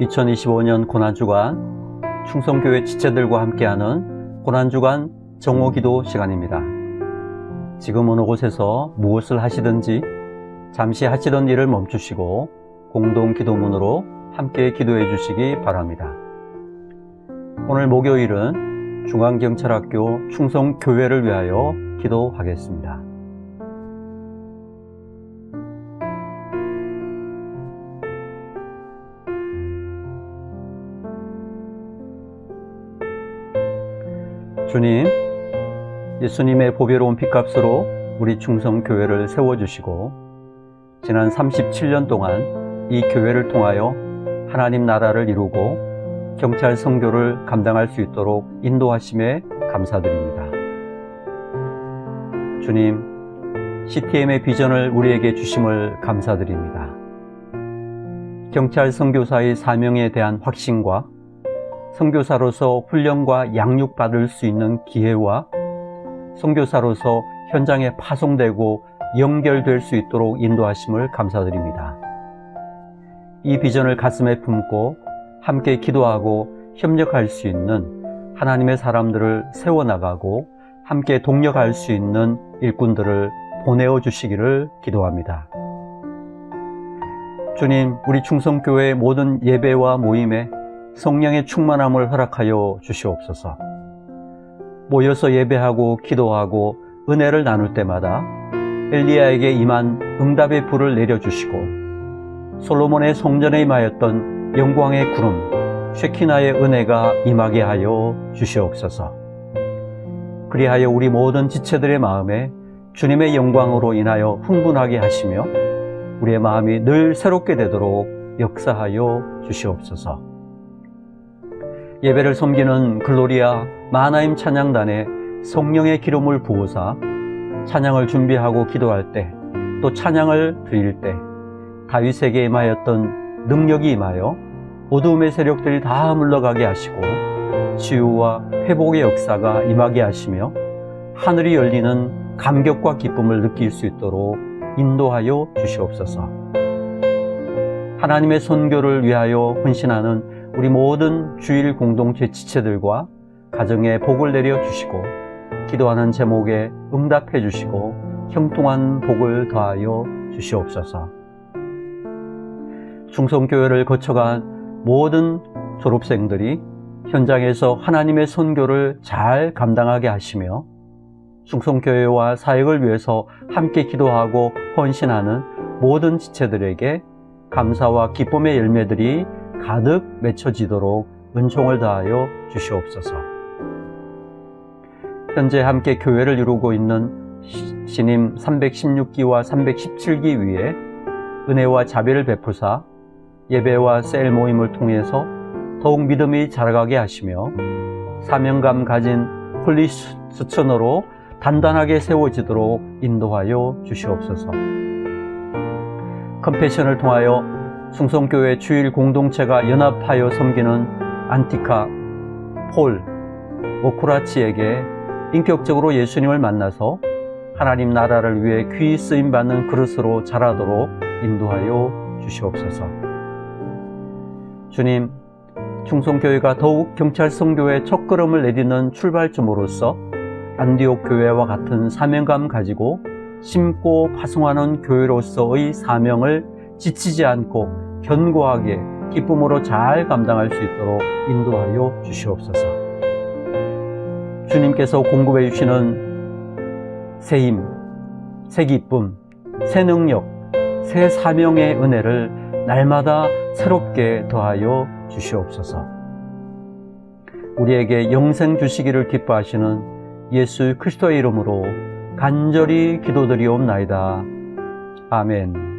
2025년 고난주간 충성교회 지체들과 함께하는 고난주간 정오기도 시간입니다. 지금 어느 곳에서 무엇을 하시든지 잠시 하시던 일을 멈추시고 공동 기도문으로 함께 기도해 주시기 바랍니다. 오늘 목요일은 중앙경찰학교 충성교회를 위하여 기도하겠습니다. 주님, 예수님의 보배로운 피값으로 우리 충성교회를 세워주시고, 지난 37년 동안 이 교회를 통하여 하나님 나라를 이루고 경찰 선교를 감당할 수 있도록 인도하심에 감사드립니다. 주님, CTM의 비전을 우리에게 주심을 감사드립니다. 경찰 선교사의 사명에 대한 확신과 선교사로서 훈련과 양육받을 수 있는 기회와 선교사로서 현장에 파송되고 연결될 수 있도록 인도하심을 감사드립니다. 이 비전을 가슴에 품고 함께 기도하고 협력할 수 있는 하나님의 사람들을 세워나가고 함께 동력할 수 있는 일꾼들을 보내어 주시기를 기도합니다. 주님, 우리 충성교회의 모든 예배와 모임에 성령의 충만함을 허락하여 주시옵소서. 모여서 예배하고 기도하고 은혜를 나눌 때마다 엘리야에게 임한 응답의 불을 내려주시고 솔로몬의 성전에 임하였던 영광의 구름 쉐키나의 은혜가 임하게 하여 주시옵소서. 그리하여 우리 모든 지체들의 마음에 주님의 영광으로 인하여 흥분하게 하시며 우리의 마음이 늘 새롭게 되도록 역사하여 주시옵소서. 예배를 섬기는 글로리아 마나임 찬양단에 성령의 기름을 부어사 찬양을 준비하고 기도할 때 또 찬양을 드릴 때 다윗에게 임하였던 능력이 임하여 어두움의 세력들이 다 물러가게 하시고 치유와 회복의 역사가 임하게 하시며 하늘이 열리는 감격과 기쁨을 느낄 수 있도록 인도하여 주시옵소서. 하나님의 선교를 위하여 헌신하는 우리 모든 주일 공동체 지체들과 가정에 복을 내려 주시고 기도하는 제목에 응답해 주시고 형통한 복을 더하여 주시옵소서. 충성교회를 거쳐간 모든 졸업생들이 현장에서 하나님의 선교를 잘 감당하게 하시며 충성교회와 사역을 위해서 함께 기도하고 헌신하는 모든 지체들에게 감사와 기쁨의 열매들이 가득 맺혀지도록 은총을 다하여 주시옵소서. 현재 함께 교회를 이루고 있는 신임 316기와 317기 위에 은혜와 자비를 베푸사 예배와 셀 모임을 통해서 더욱 믿음이 자라가게 하시며 사명감 가진 홀리 수천으로 단단하게 세워지도록 인도하여 주시옵소서. 컴패션을 통하여 충성교회 주일 공동체가 연합하여 섬기는 안티카, 폴, 오쿠라치에게 인격적으로 예수님을 만나서 하나님 나라를 위해 귀히 쓰임 받는 그릇으로 자라도록 인도하여 주시옵소서. 주님, 충성교회가 더욱 경찰 성교의 첫걸음을 내딛는 출발점으로서 안디옥 교회와 같은 사명감 가지고 심고 파송하는 교회로서의 사명을 지치지 않고 견고하게 기쁨으로 잘 감당할 수 있도록 인도하여 주시옵소서. 주님께서 공급해 주시는 새 힘, 새 기쁨, 새 능력, 새 사명의 은혜를 날마다 새롭게 더하여 주시옵소서. 우리에게 영생 주시기를 기뻐하시는 예수 그리스도의 이름으로 간절히 기도드리옵나이다. 아멘.